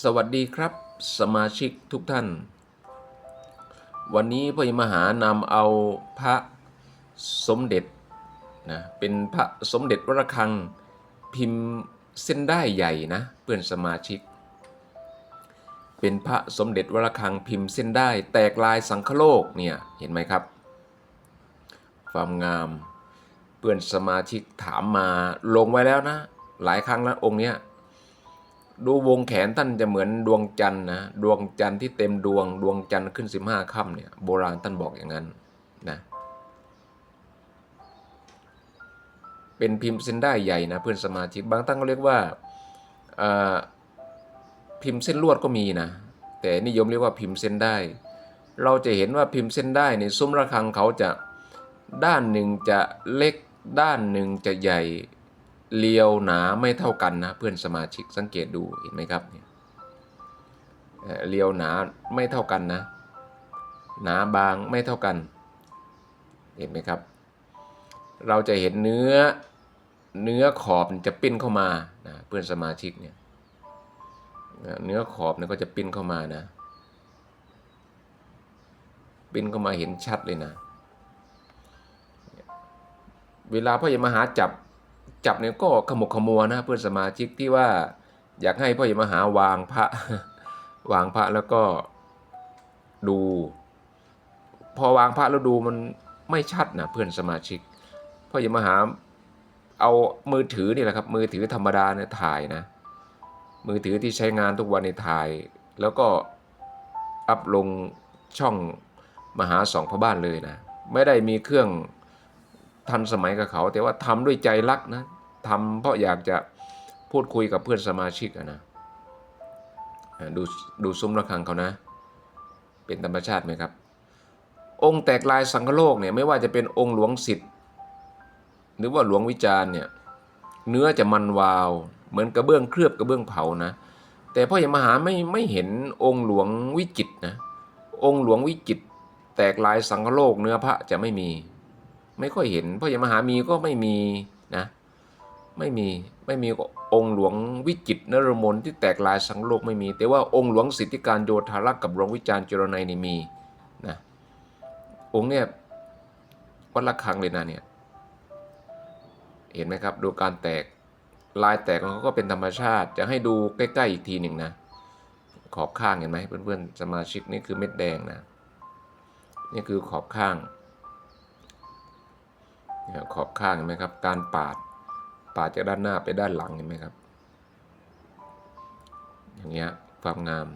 สวัสดีครับ สมาชิกทุกท่าน วันนี้พระมหานำเอาพระสมเด็จนะเป็นพระสมเด็จวรคังพิมพ์เส้นได้ใหญ่นะเพื่อนสมาชิก เป็นพระสมเด็จวรคังพิมพ์เส้นได้แตกลายสังคโลกเนี่ยเห็นไหมครับ ความงามเพื่อนสมาชิกถามมาลงไว้แล้วนะ หลายครั้งแล้วองค์เนี้ย ดูวงแขนท่านจะเหมือนดวงจันทร์นะดวงจันทร์ที่เต็มดวงดวงจันทร์ขึ้นสิบห้าค่ำเนี่ยโบราณท่านบอกอย่างนั้นนะเป็นพิมพ์เส้นได้ใหญ่นะเพื่อนสมาชิกบางท่านก็เรียกว่าพิมพ์เส้นลวดก็มีนะแต่นิยมเรียกว่าพิมพ์เส้นได้ เราจะเห็นว่าพิมพ์เส้นได้ในซุ้มระฆังเขาจะด้านหนึ่งจะเล็กด้านหนึ่งจะใหญ่ เรียวหนาไม่เท่ากันนะเพื่อนสมาชิกสังเกตดูเห็นไหมครับเนี่ยเอ่อเรียวหนาไม่เท่ากันนะ หนาบางไม่เท่ากัน เห็นไหมครับ เราจะเห็นเนื้อเนื้อขอบจะปิ้นเข้ามานะเพื่อนสมาชิกเนี่ยเนื้อขอบเนี่ยก็จะปิ้นเข้ามานะ ปิ้นเข้ามาเห็นชัดเลยนะ เวลาพ่อใหญ่มหาจับ จับเนี่ยก็ขมุกขมัวนะเพื่อนสมาชิกที่ว่าอยากให้พ่อใหญ่มหาวางพระวางพระแล้วก็ดู พอวางพระแล้วดูมันไม่ชัดนะเพื่อนสมาชิกพ่อใหญ่มหาเอามือถือนี่แหละครับมือถือธรรมดาเนี่ยถ่ายนะ มือถือที่ใช้งานทุกวันในถ่าย แล้วก็อัพลงช่องมหาสองพระบ้านเลยนะ ไม่ได้มีเครื่อง ทันสมัยกับเขา แต่ว่าทำด้วยใจรักนะทำเพราะอยากจะพูดคุยกับเพื่อนสมาชิกนะดูดูซุ้มระฆังเขานะ เป็นธรรมชาติไหมครับ องค์แตกลายสังคโลกเนี่ยไม่ว่าจะเป็นองค์หลวงสิทธิ์หรือว่าหลวงวิจารณ์เนี่ยเนื้อจะมันวาว เหมือนกระเบื้องเคลือบกระเบื้องเผานะ แต่พ่อใหญ่มหาไม่ไม่เห็นองค์หลวงวิจิตนะองค์หลวงวิจิตแตกลายสังคโลกเนื้อพระจะไม่มี ไม่ค่อยเห็นพ่อใหญ่มหามีก็ไม่มีนะไม่มีไม่มีองค์หลวงวิจิตนรมนที่แตกลายสังโลกไม่มี แต่ว่าองค์หลวงสิทธิการโยธารักษ์กับหลวงวิจารณ์จรนัยนี่มีนะองค์เนี่ยวัดละคังเลยนะเนี่ยเห็นไหมครับดูการแตกลายแตกของเขาก็เป็นธรรมชาติ จะให้ดูใกล้ๆอีกทีหนึ่งนะขอบข้างเห็นไหมเพื่อนๆสมาชิกนี่คือเม็ดแดงนะนี่คือขอบข้าง ขอบข้างเห็นไหมครับ การปาด ปาดจากด้านหน้าไปด้านหลังเห็นไหมครับ อย่างเงี้ยความงาม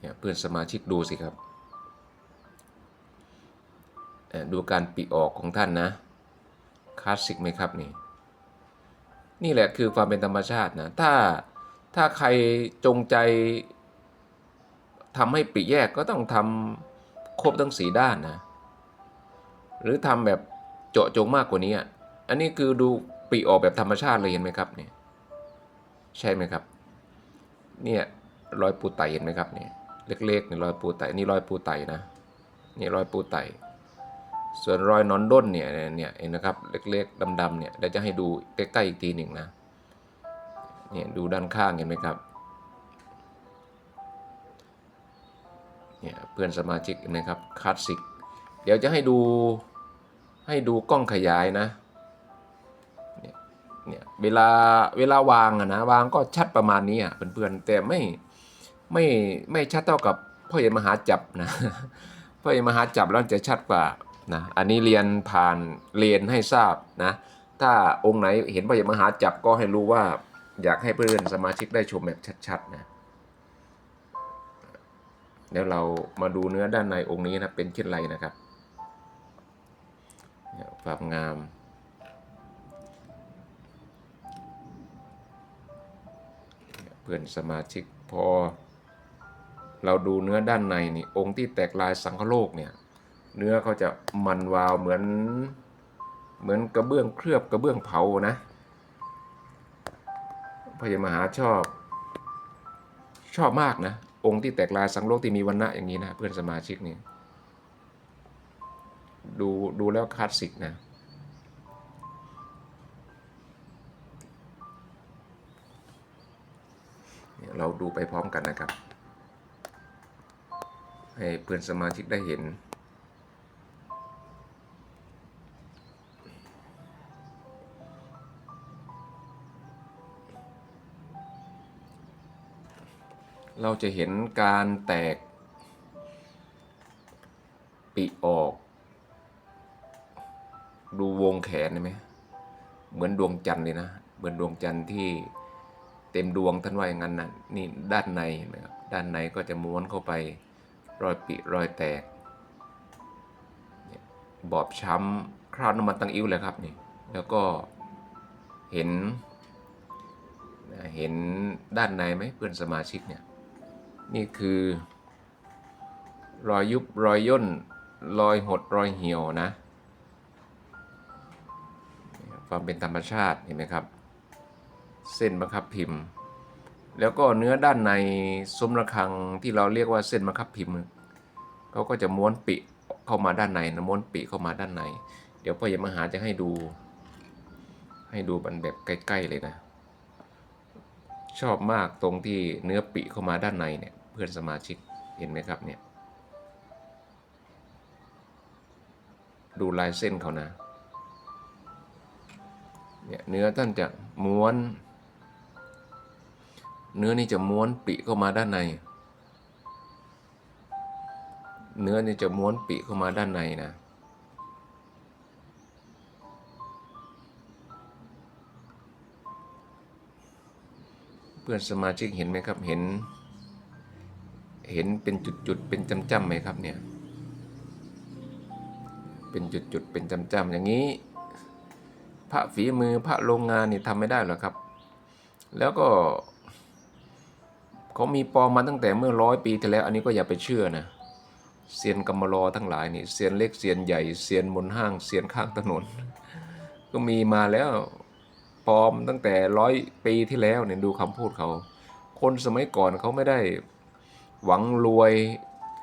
เนี่ยเพื่อนสมาชิกดูสิครับ ดูการปีออกของท่านนะคลาสสิกไหมครับนี่ นี่แหละคือความเป็นธรรมชาตินะ ถ้าถ้าใครจงใจทำให้ปีแยกก็ต้องทำครบทั้งสีด้านนะ หรือทำแบบเจาะจงมากกว่านี้อะอันนี้คือดูปลีออกแบบธรรมชาติเลยเห็นไหมครับเนี่ยใช่ไหมครับ เนี่ยรอยปูไตเห็นไหมครับเนี่ยเล็กๆเนี่ยรอยปูไตนี่รอยปูไตนะนี่รอยปูไตส่วนรอยนอนด้นเนี่ยเนี่ยเห็นนะครับเล็กๆดำๆเนี่ยเดี๋ยวจะให้ดูใกล้ๆอีกทีหนึ่งนะเนี่ยดูด้านข้างเห็นไหมครับเนี่ยเพื่อนสมาชิกนไหมครับคลาสสิก เดี๋ยวจะให้ดูให้ดูกล้องขยายนะเนี่ยเวลาเวลาวางอะนะวางก็ชัดประมาณนี้อะเพื่อนๆแต่ไม่ไม่ไม่ชัดเท่ากับพ่อใหญ่มหาจับนะพ่อใหญ่มหาจับแล้วจะชัดกว่านะอันนี้เรียนผ่านเรียนให้ทราบนะถ้าองค์ไหนเห็นพ่อใหญ่มหาจับก็ให้รู้ว่าอยากให้เพื่อนสมาชิกได้ชมแบบชัดๆนะเดี๋ยวเรามาดูเนื้อด้านในองค์นี้นะเป็นเช่นไรนะครับ ความงาม เพื่อนสมาชิกพอ เราดูเนื้อด้านในนี่องค์ที่แตกลายสังคโลกเนี่ย เนื้อเขาจะมันวาวเหมือนเหมือนกระเบื้องเคลือบกระเบื้องเผานะพระยามหาชอบ ชอบมากนะ องค์ที่แตกลายสังโลกที่มีวันณะอย่างนี้นะเพื่อนสมาชิกนี่ ดูดูแล้วคลาสสิกนะเราดูไปพร้อมกันนะครับ ให้เพื่อนสมาชิกได้เห็น เราจะเห็นการแตกปีออก แขนเห็นไหมเหมือนดวงจันทร์เลยนะเหมือนดวงจันทร์ที่เต็มดวงท่านว่าอย่างนั้นนะนี่ด้านในนะครับด้านในก็จะม้วนเข้าไปรอยปีรอยแตก บอบช้ำคราวน้ำมันตังอิ้วเลยครับนี่แล้วก็เห็นเห็นด้านในไหมเพื่อนสมาชิกเนี่ยนี่คือ รอยยุบรอยย่นรอยหดรอยเหี่ยวนะ ความเป็นธรรมชาติเห็นไหมครับ เส้นบังคับพิมพ์ แล้วก็เนื้อด้านในซุ้มระฆังที่เราเรียกว่าเส้นบังคับพิมพ์เขาก็จะม้วนปิเข้ามาด้านในนะม้วนปิเข้ามาด้านใน เดี๋ยวพ่อใหญ่มหาจะให้ดู ให้ดูมันแบบใกล้ ๆเลยนะ ชอบมากตรงที่เนื้อปิเข้ามาด้านในเนี่ยเพื่อนสมาชิกเห็นไหมครับเนี่ยดูลายเส้นเขานะ เนี่ยเนื้อท่านจะม้วน เนื้อนี่จะม้วนปิเข้ามาด้านใน เนื้อนี่จะม้วนปิเข้ามาด้านในนะเพื่อนสมาชิกเห็นไหมครับเห็น เห็นเป็นจุดๆเป็นจำๆไหมครับเนี่ยเป็นจุดๆเป็นจำๆอย่างนี้ พระฝีมือพระโรงงานนี่ทำไม่ได้หรอกครับ แล้วก็เขามีปลอมมาตั้งแต่เมื่อร้อยปีที่แล้ว อันนี้ก็อย่าไปเชื่อนะเซียนกำมรอทั้งหลายนี่เซียนเล็กเซียนใหญ่เซียนบนห้างเซียนข้างถนน ก็มีมาแล้วปลอมตั้งแต่ร้อยปีที่แล้วเนี่ยดูคำพูดเขา คนสมัยก่อนเขาไม่ได้หวังรวย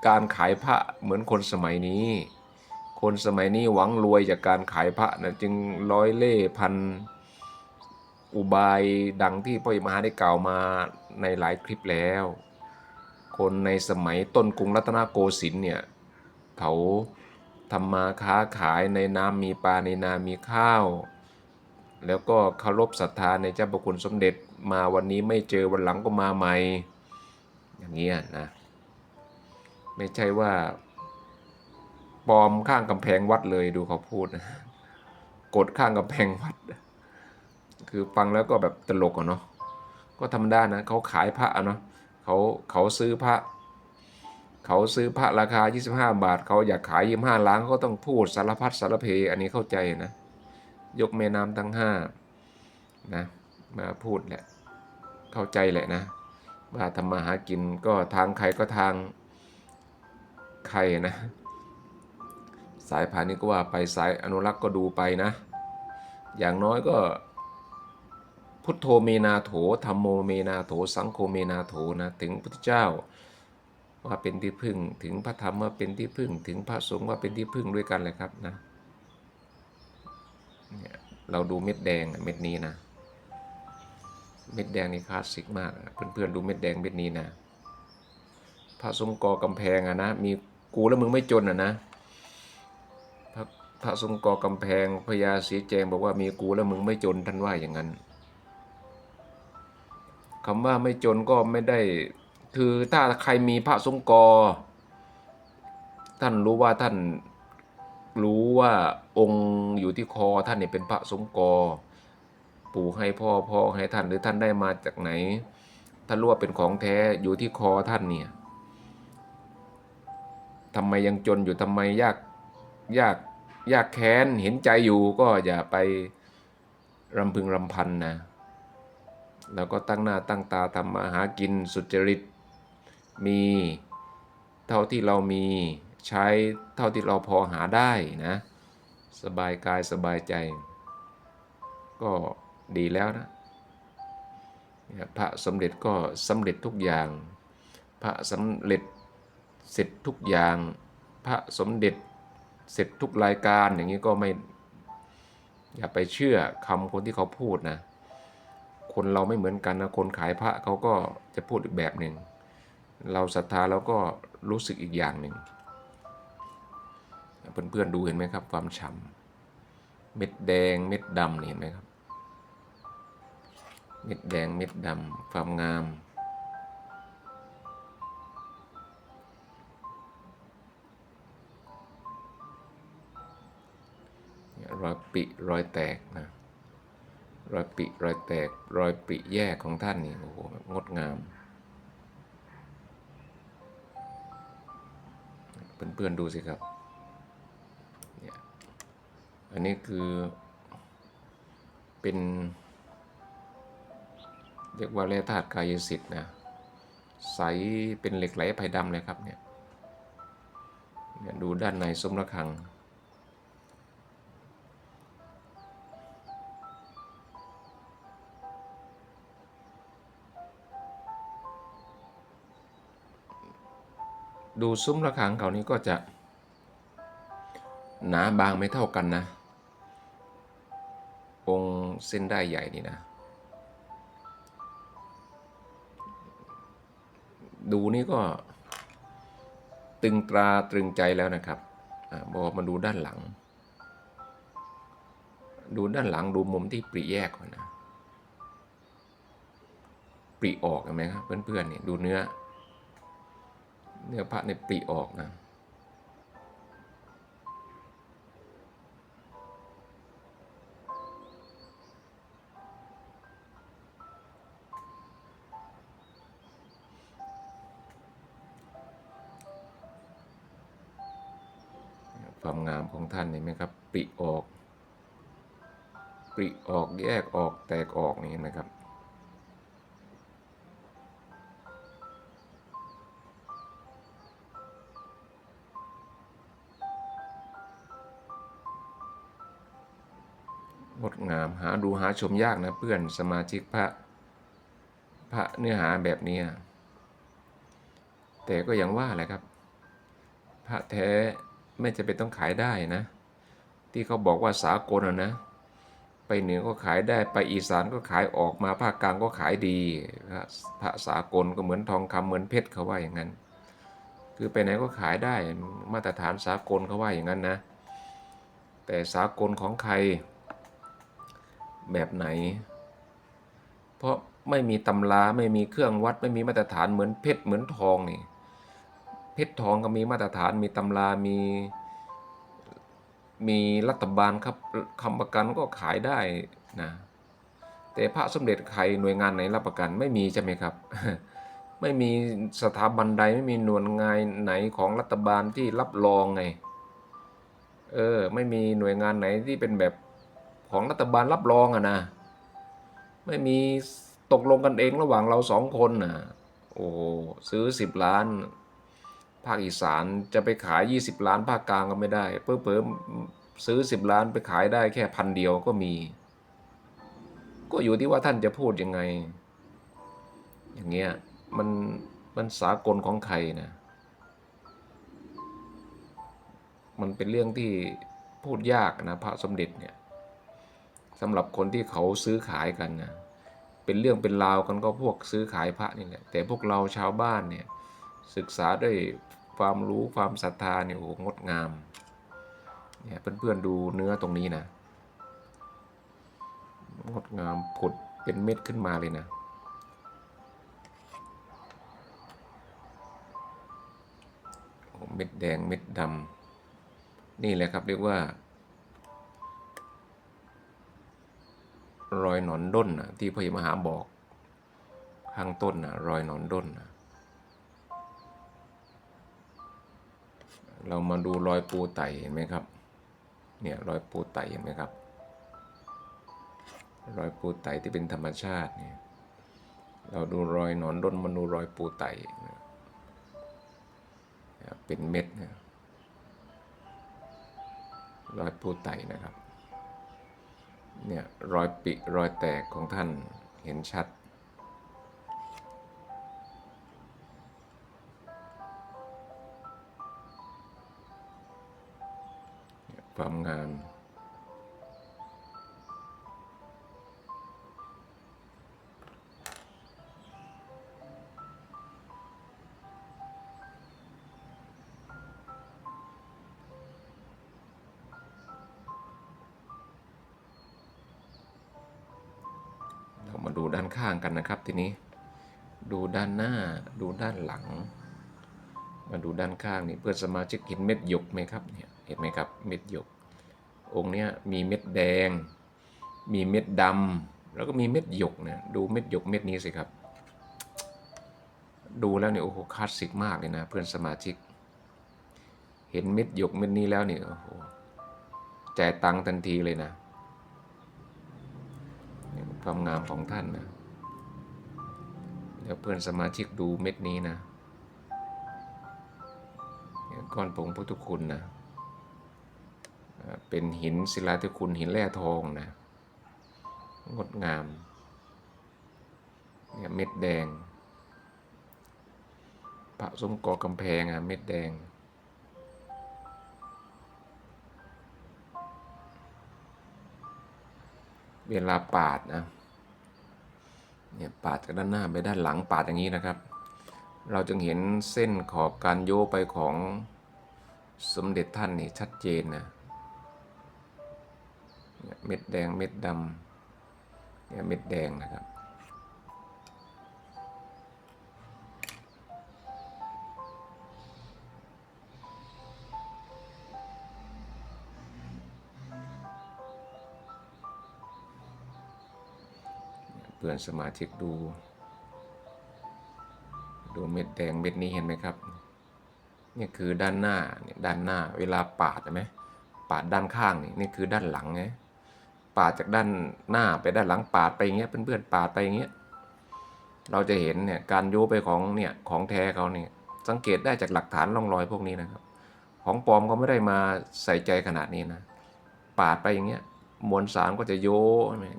การขายพระเหมือนคนสมัยนี้ คนสมัยนี้หวังรวยจากการขายพระนะจึงร้อยเล่พันอุบายดังที่พ่อใหญ่มหาได้กล่าวมาในหลายคลิปแล้ว คนในสมัยต้นกรุงรัตนโกสินทร์เนี่ยเขาทำมาค้าขายในน้ำมีปลาในนามีข้าว แล้วก็เคารพศรัทธาในเจ้าประคุณสมเด็จมาวันนี้ไม่เจอวันหลังก็มาใหม่ อย่างเงี้ยนะ ไม่ใช่ว่า ปลอมข้างกำแพงวัดเลยดูเขาพูดนะกดข้างกำแพงวัด คือฟังแล้วก็แบบตลกอะเนาะก็ธรรมดานะเขาขายพระอะเนาะเขาเขาซื้อพระเขาซื้อพระราคา 25 บาท เขาอยากขาย25ล้านเขาก็ต้องพูดสารพัดสารเพ อันนี้เข้าใจนะ ยกแม่น้ำทั้งห้านะมาพูดแหละ เข้าใจแหละนะ ว่าทำมาหากินก็ทางใครก็ทางใครนะ สายพาณิชย์ก็ว่าไปสายอนุรักษ์ก็ดูไปนะ อย่างน้อยก็ พุทโธเมนาโถธรรมโมเมนาโถ สังโฆเมนาโถนะถึงพุทธเจ้าว่าเป็นที่พึ่งถึงพระธรรมว่าเป็นที่พึ่งถึงพระสงฆ์ว่าเป็นที่พึ่งด้วยกันเลยครับนะเนี่ยเราดูเม็ดแดงเม็ดนี้นะ เม็ดแดงนี่คลาสสิกมากอะเพื่อนๆดูเม็ดแดงเม็ดนี้นะพระสงฆ์กอกำแพงอะนะมีกูแล้วมึงไม่จนอะนะ พระทรงกอกำแพงพญาศรีแจงบอกว่ามีกูแล้วมึงไม่จนท่านว่าอย่างนั้นคำว่าไม่จนก็ไม่ได้ คือถ้าใครมีพระทรงกอ ท่านรู้ว่าท่านรู้ว่าองค์อยู่ที่คอท่านเนี่ยเป็นพระทรงกอปู่ให้พ่อพ่อให้ท่านหรือท่านได้มาจากไหน ท่านรู้ว่าเป็นของแท้อยู่ที่คอท่านเนี่ยทำไมยังจนอยู่ทำไมยากยาก ยากแค้นเห็นใจอยู่ก็อย่าไปรำพึงรำพันนะ แล้วก็ตั้งหน้าตั้งตาทำมาหากินสุจริต มีเท่าที่เรามีใช้เท่าที่เราพอหาได้นะ สบายกายสบายใจ ก็ดีแล้วนะ พระสมเด็จก็สำเร็จทุกอย่าง พระสำเร็จเสร็จทุกอย่าง พระสมเด็จ เสร็จทุกรายการอย่างนี้ก็ไม่ อย่าไปเชื่อคำคนที่เขาพูดนะ คนเราไม่เหมือนกันนะคนขายพระเขาก็จะพูดอีกแบบหนึ่งเราศรัทธาเราก็รู้สึกอีกอย่างหนึ่งเพื่อนๆดูเห็นไหมครับ ความฉ่ำเม็ดแดงเม็ดดำเห็นไหมครับ เม็ดแดงเม็ดดำความงาม รอยปิรอยแตกนะรอยปิรอยแตกรอยปิแยกของท่านนี่โอ้โหงดงาม เพื่อนๆดูสิครับเนี่ยอันนี้คือเป็นเรียกว่าแร่ธาตุกายสิทธิ์นะใสเป็นเหล็กไหลไผ่ดำเลยครับเนี่ยเนี่ยดูด้านในซุ้มระฆัง ดูซุ้มระฆังเขานี้ก็จะ หนาบางไม่เท่ากันนะ องค์เส้นได้ใหญ่นี่นะ ดูนี่ก็ ตึงตราตรึงใจแล้วนะครับบอกมาดูด้านหลัง ดูด้านหลังดูมุมที่ปริแยกก่อนนะ ปริออกเห็นไหมครับเพื่อนๆนี่ดูเนื้อ เนื้อพระในปริออกนะความงามของท่านเห็นไหมครับปริออกปริออกแยกออกแตกออกนี่เห็นไหมครับ งดงามหาดูหาชมยากนะเพื่อนสมาชิกพระพระเนื้อหาแบบนี้ แต่ก็อย่างว่าแหละครับ พระแท้ไม่จะเป็นต้องขายได้นะ ที่เขาบอกว่าสากลอะนะ ไปเหนือก็ขายได้ไปอีสานก็ขายออกมาภาคกลางก็ขายดีพระสากลก็เหมือนทองคำเหมือนเพชรเขาว่าอย่างนั้น คือไปไหนก็ขายได้มาตรฐานสากลเขาว่าอย่างนั้นนะ แต่สากลของใคร แบบไหน เพราะไม่มีตำราไม่มีเครื่องวัดไม่มีมาตรฐานเหมือนเพชรเหมือนทองนี่เพชรทองก็มีมาตรฐานมีตำรามี มีรัฐบาลครับคำประกันก็ขายได้นะแต่พระสมเด็จใครหน่วยงานไหนรับประกันไม่มีใช่ไหมครับ ไม่มีสถาบันใดไม่มีหน่วยงานไหนของรัฐบาลที่รับรองไงเออไม่มีหน่วยงานไหนที่เป็นแบบ ของรัฐบาลรับรองอะนะ ไม่มีตกลงกันเองระหว่างเราสองคนนะโอ้ซื้อสิบล้าน ภาคอีสานจะไปขายยี่สิบล้านภาคกลางก็ไม่ได้เพิ่มเพิ่มซื้อสิบล้านไปขายได้แค่พันเดียวก็มี ก็อยู่ที่ว่าท่านจะพูดยังไง อย่างเงี้ยมันมันสากลของใครนะ มันเป็นเรื่องที่พูดยากนะพระสมเด็จเนี่ย สำหรับคนที่เขาซื้อขายกันนะเป็นเรื่องเป็นราวกันก็พวกซื้อขายพระนี่แหละแต่พวกเราชาวบ้านเนี่ยศึกษาด้วยความรู้ความศรัทธาเนี่ยโอ้งดงามเนี่ยเพื่อนๆดูเนื้อตรงนี้นะงดงามผุดเป็นเม็ดขึ้นมาเลยนะเม็ดแดงเม็ดดำนี่แหละครับเรียกว่า รอยหนอนด้นนะที่พระมหาบอกข้างต้นนะรอยหนอนด้นนะเรามาดูรอยปูไตเห็นไหมครับ เนี่ยรอยปูไตเห็นไหมครับ รอยปูไตที่เป็นธรรมชาติเนี่ยเราดูรอยหนอนด้นมาดูรอยปูไตเป็นเม็ดนะรอยปูไตนะครับ เนี่ยรอยปิรอยแตกของท่านเห็นชัด ความงาม ดูด้านข้างกันนะครับ ทีนี้ ดูด้านหน้า ดูด้านหลัง มาดูด้านข้างนี่เพื่อนสมาชิกเห็นเม็ดหยกไหมครับเนี่ยเห็นไหมครับเม็ดหยก องค์เนี้ยมีเม็ดแดง มีเม็ดดำแล้วก็มีเม็ดหยกเนี่ยดูเม็ดหยกเม็ดนี้สิครับ ดูแล้วเนี่ยโอ้โหคลาสสิกมากเลยนะเพื่อนสมาชิก เห็นเม็ดหยกเม็ดนี้แล้วเนี่ยโอ้โหจ่ายตังค์ทันทีเลยนะ ความงามของท่านนะแล้วเพื่อนสมาชิกดูเม็ดนี้นะเนี่ยก้อนผงพุทธคุณนะเป็นหินศิลาธิคุณหินแร่ทองนะงดงามเนี่ยเม็ดแดง พระสมกอกำแพงอะเม็ดแดง เวลาปาดนะ เนี่ยปาดจากด้านหน้าไปด้านหลังปาดอย่างนี้นะครับ เราจึงเห็นเส้นขอบการโยกไปของสมเด็จท่านนี่ชัดเจนนะเนี่ยเม็ดแดงเม็ดดำเนี่ยเม็ดแดงนะครับ พื่อนสมาชิกดู ดูเม็ดแดงเม็ดนี้เห็นไหมครับนี่คือด้านหน้าเนี่ยด้านหน้า เวลาปาดเห็นไหมปาดด้านข้างนี่นี่คือด้านหลังไงปาดจากด้านหน้าไปด้านหลังปาดไปอย่างเงี้ยเพื่อนๆปาดไปอย่างเงี้ยเราจะเห็นเนี่ยการโยไปของเนี่ยของแท้เขาเนี่ยสังเกตได้จากหลักฐานร่องรอยพวกนี้นะครับ ของปลอมก็ไม่ได้มาใส่ใจขนาดนี้นะ ปาดไปอย่างเงี้ย มวลสารก็จะโย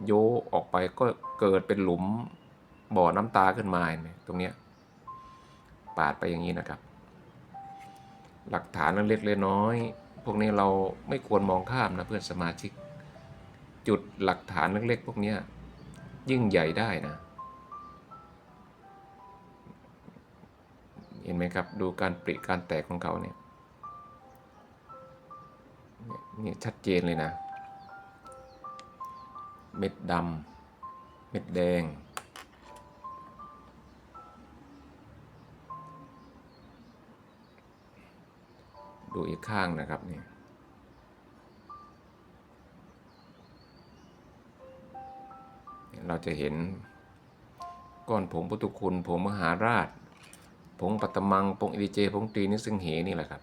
โยออกไปก็เกิดเป็นหลุมบ่อน้ำตาขึ้นมาเห็นตรงเนี้ยปาดไปอย่างนี้นะครับ หลักฐานเล็กๆน้อยๆพวกนี้เราไม่ควรมองข้ามนะเพื่อนสมาชิก จุดหลักฐานเล็กๆพวกนี้ยิ่งใหญ่ได้นะ เห็นไหมครับดูการปริการแตกของเขาเนี่ยนี่ชัดเจนเลยนะ เม็ดดำ เม็ดแดง ดูอีกข้างนะครับนี่เราจะเห็นก้อนผงพุทธคุณผงมหาราช ผงปัตตมังผงอิริเจผงตรีนิซึ่งเหนี่แหละครับ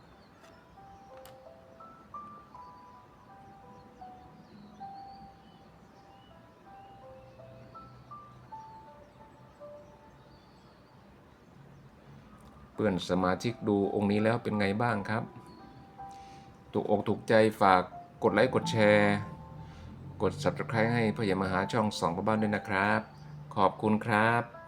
พื่อนสมาชิกดูองค์นี้แล้วเป็นไงบ้างครับ ถูกอกถูกใจฝากกดไลค์กดแชร์ กด subscribe ให้พ่อใหญ่มหาช่องสองพระบ้านด้วยนะครับ ขอบคุณครับ